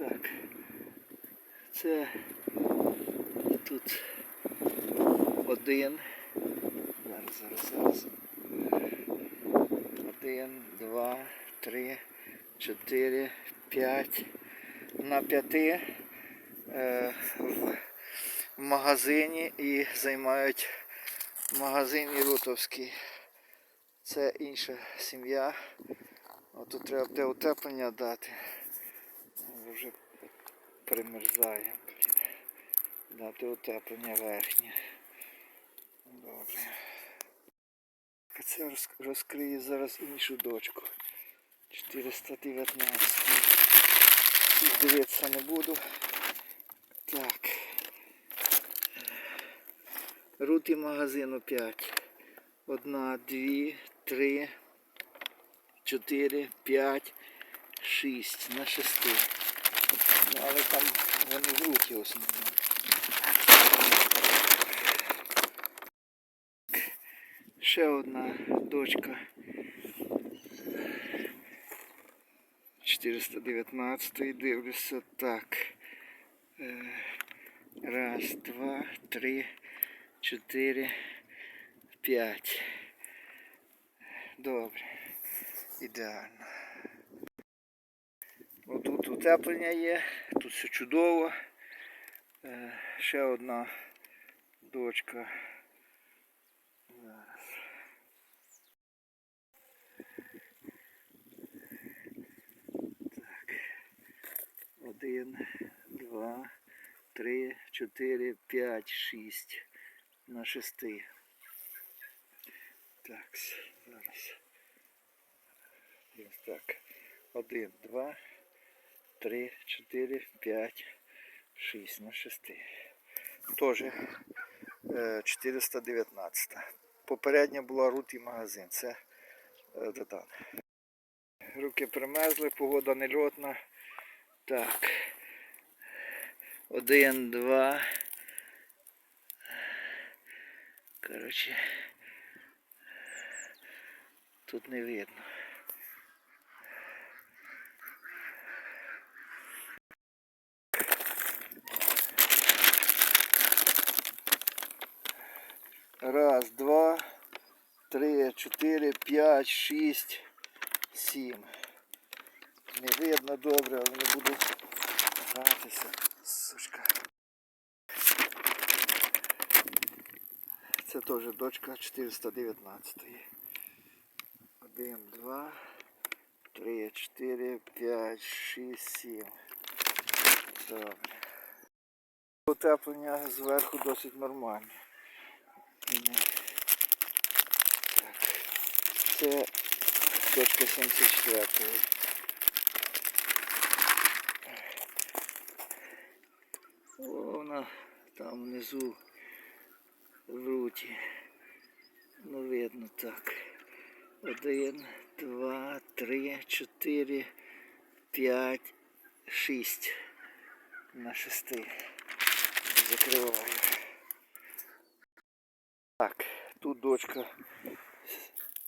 Так. Це тут один. Зараз, зараз, зараз. Один, два, три, чотири, п'ять. На п'яти е, в магазині і займають магазин Ірутовський. Це інша сім'я. Тут треба буде утеплення дати. Вже примерзає. Дати утеплення верхнє. Добре. Це роз- розкриє зараз іншу дочку. 419. Дивитися не буду. Так. Рути магазину 5. Одна, дві, три, чотири, п'ять, шість. На шести. Ну, але там вони в руті в основному. Ще одна дочка. 419 дивлюся так. Раз, два, три, чотири, п'ять. Добре. Ідеально. Отут утеплення є, тут все чудово. Е, Ще одна дочка. Так. Один, два, три, чотири, п'ять, шість. На шести. Так, зараз. Ось так. Один, два, три, чотири, п'ять, шість на шести. Тоже е, 419. Попередня була рут і магазин. Це е, Додан. Руки примерзли, погода нельотна. Так. Один, два. Коротше. Тут не видно. Раз, два, три, чотири, п'ять, шість, сім. Не видно добре, але не буду гратися, сучка. Це теж дочка 419. Один, два, три, чотири, п'ять, шість, сім. Добре. Утеплення зверху досить нормальне. Так. Це дочка 74. О, вона там внизу в руті. Ну видно так. Один, два, три, чотири, п'ять, шість. На шести. Закриваю. Так, тут дочка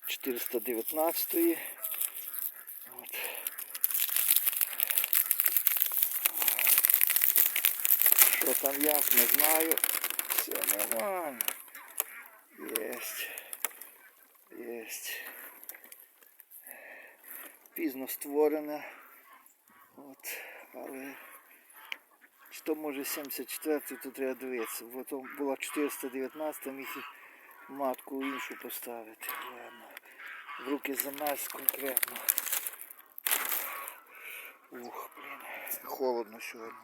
419. От. Що там як, не знаю. Все нормально. Єсть. Єсть. Пізно створене. От, але чи то може 74 то треба дивитися. Бо то була 419, міг і матку іншу поставити. Ладно. В руки замерз конкретно. Ух, блін. Холодно сьогодні.